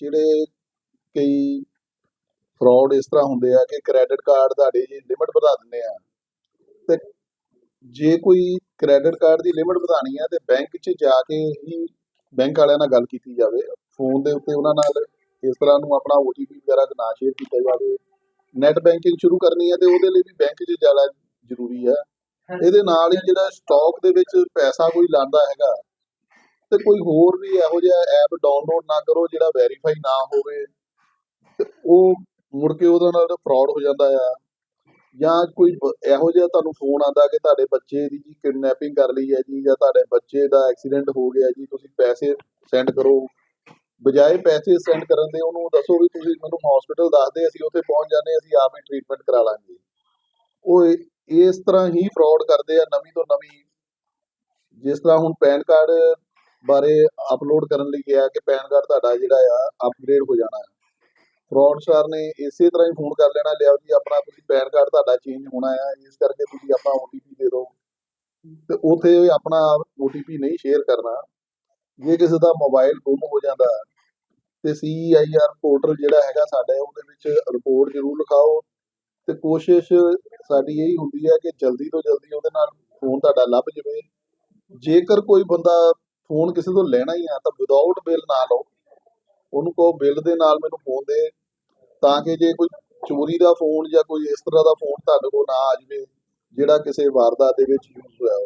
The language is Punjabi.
ਜਿਹੜੇ ਕਈ ਫਰਾਡ ਇਸ ਤਰ੍ਹਾਂ ਹੁੰਦੇ ਆ ਕਿ ਕ੍ਰੈਡਿਟ ਕਾਰਡ ਤੁਹਾਡੀ ਜੀ ਲਿਮਟ ਵਧਾ ਦਿੰਦੇ ਆ ਤੇ ਜੇ ਕੋਈ ਕ੍ਰੈਡਿਟ ਕਾਰਡ ਦੀ ਲਿਮਟ ਵਧਾਣੀ ਆ ਤੇ ਬੈਂਕ 'ਚ ਜਾ ਕੇ ਹੀ ਬੈਂਕ ਵਾਲਿਆਂ ਨਾਲ ਗੱਲ ਕੀਤੀ ਜਾਵੇ ਫੋਨ ਦੇ ਉੱਤੇ ਉਹਨਾਂ ਨਾਲ ਇਸ ਤਰ੍ਹਾਂ ਨੂੰ ਆਪਣਾ OTP ਵਗੈਰਾ ਨਾ ਸ਼ੇਅਰ ਕੀਤਾ ਜਾਵੇ ਨੈਟ ਬੈਂਕਿੰਗ ਸ਼ੁਰੂ ਕਰਨੀ ਹੈ ਤੇ ਉਹਦੇ ਲਈ ਵੀ ਬੈਂਕ 'ਚ ਜਾਣਾ ਜ਼ਰੂਰੀ ਹੈ। ਇਹਦੇ ਨਾਲ ਹੀ ਜਿਹੜਾ ਸਟਾਕ ਦੇ ਵਿੱਚ ਪੈਸਾ ਕੋਈ ਲਾਂਦਾ ਹੈਗਾ ਤੇ ਕੋਈ ਹੋਰ ਵੀ ਇਹੋ ਜਿਹਾ ਐਪ ਡਾਊਨਲੋਡ ਨਾ ਕਰੋ ਜਿਹੜਾ ਵੈਰੀਫਾਈ ਨਾ ਹੋਵੇ, ਤੇ ਉਹ ਮੁੜ ਕੇ ਉਹਦੇ ਨਾਲ ਫਰਾਡ ਹੋ ਜਾਂਦਾ ਆ। ਜਾਂ ਕੋਈ ਇਹੋ ਜਿਹਾ ਤੁਹਾਨੂੰ ਫੋਨ ਆਂਦਾ ਕਿ ਤੁਹਾਡੇ ਬੱਚੇ ਦੀ ਜੀ ਕਿਡਨੈਪਿੰਗ ਕਰ ਲਈ ਹੈ ਜੀ, ਜਾਂ ਤੁਹਾਡੇ ਬੱਚੇ ਦਾ ਐਕਸੀਡੈਂਟ ਹੋ ਗਿਆ ਜੀ, ਤੁਸੀਂ ਪੈਸੇ ਸੈਂਡ ਕਰੋ। ਬਜਾਏ ਪੈਸੇ ਸੈਂਡ ਕਰਨ ਦੇ ਉਹਨੂੰ ਦੱਸੋ ਵੀ ਤੁਸੀਂ ਮੈਨੂੰ ਹਸਪੀਟਲ ਦੱਸ ਦੇ ਅਸੀਂ ਉੱਥੇ ਪਹੁੰਚ ਜਾਂਦੇ ਅਸੀਂ ਆਪ ਹੀ ਟ੍ਰੀਟਮੈਂਟ ਕਰਾ ਲਾਂਗੇ। ਉਹ ਇਹ- ਇਸ ਤਰ੍ਹਾਂ ਹੀ ਫਰਾਡ ਕਰਦੇ ਆ ਨਵੀਂ ਤੋਂ ਨਵੀਂ। ਜਿਸ ਤਰ੍ਹਾਂ ਹੁਣ ਪੈਨ ਕਾਰਡ ਬਾਰੇ ਅਪਲੋਡ ਕਰਨ ਲਈ ਕਿਹਾ ਕਿ ਪੈਨ ਕਾਰਡ ਤੁਹਾਡਾ ਜਿਹੜਾ ਆ ਅਪਗ੍ਰੇਡ ਹੋ ਜਾਣਾ ਹੈ। ਫਰਾਡਸਟਰ ਨੇ ਇਸੇ ਤਰ੍ਹਾਂ ਹੀ ਫੋਨ ਕਰ ਲੈਣਾ, ਲਿਆ ਜੀ ਆਪਣਾ ਤੁਸੀਂ ਪੈਨ ਕਾਰਡ ਤੁਹਾਡਾ ਚੇਂਜ ਹੋਣਾ ਆ, ਇਸ ਕਰਕੇ ਤੁਸੀਂ ਆਪਣਾ OTP ਦੇ ਦਿਓ। ਤੇ ਉਥੇ ਆਪਣਾ OTP ਨਹੀਂ ਸ਼ੇਅਰ ਕਰਨਾ। ਜੇ ਕਿਸੇ ਦਾ ਮੋਬਾਈਲ ਗੁੰਮ ਹੋ ਜਾਂਦਾ ਤੇ CIR ਪੋਰਟਲ ਜਿਹੜਾ ਹੈਗਾ ਸਾਡਾ, ਉਹਦੇ ਵਿੱਚ ਰਿਪੋਰਟ ਜ਼ਰੂਰ ਲਿਖਾਓ। ਤੇ ਕੋਸ਼ਿਸ਼ ਸਾਡੀ ਇਹੀ ਹੁੰਦੀ ਹੈ ਕਿ ਜਲਦੀ ਤੋਂ ਜਲਦੀ ਉਹਦੇ ਨਾਲ ਫੋਨ ਤੁਹਾਡਾ ਲੱਭ ਜਾਵੇ। ਜੇਕਰ ਕੋਈ ਬੰਦਾ ਫੋਨ ਕਿਸੇ ਤੋਂ ਲੈਣਾ ਹੀ ਆ ਤਾਂ ਵਿਦਆਊਟ ਬਿੱਲ ਨਾ ਲਓ। ਉਹਨੂੰ ਕਹੋ ਬਿੱਲ ਦੇ ਨਾਲ ਮੈਨੂੰ ਫੋਨ ਦੇ, ਤਾਂ ਕਿ ਜੇ ਕੋਈ ਚੋਰੀ ਦਾ ਫੋਨ ਜਾਂ ਕੋਈ ਇਸ ਤਰ੍ਹਾਂ ਦਾ ਫੋਨ ਤੁਹਾਡੇ ਕੋਲ ਨਾ ਆ ਜਾਵੇ, ਜਿਹੜਾ ਕਿਸੇ ਵਾਰਦਾਤ ਦੇ ਵਿੱਚ ਯੂਜ਼ ਹੋਇਆ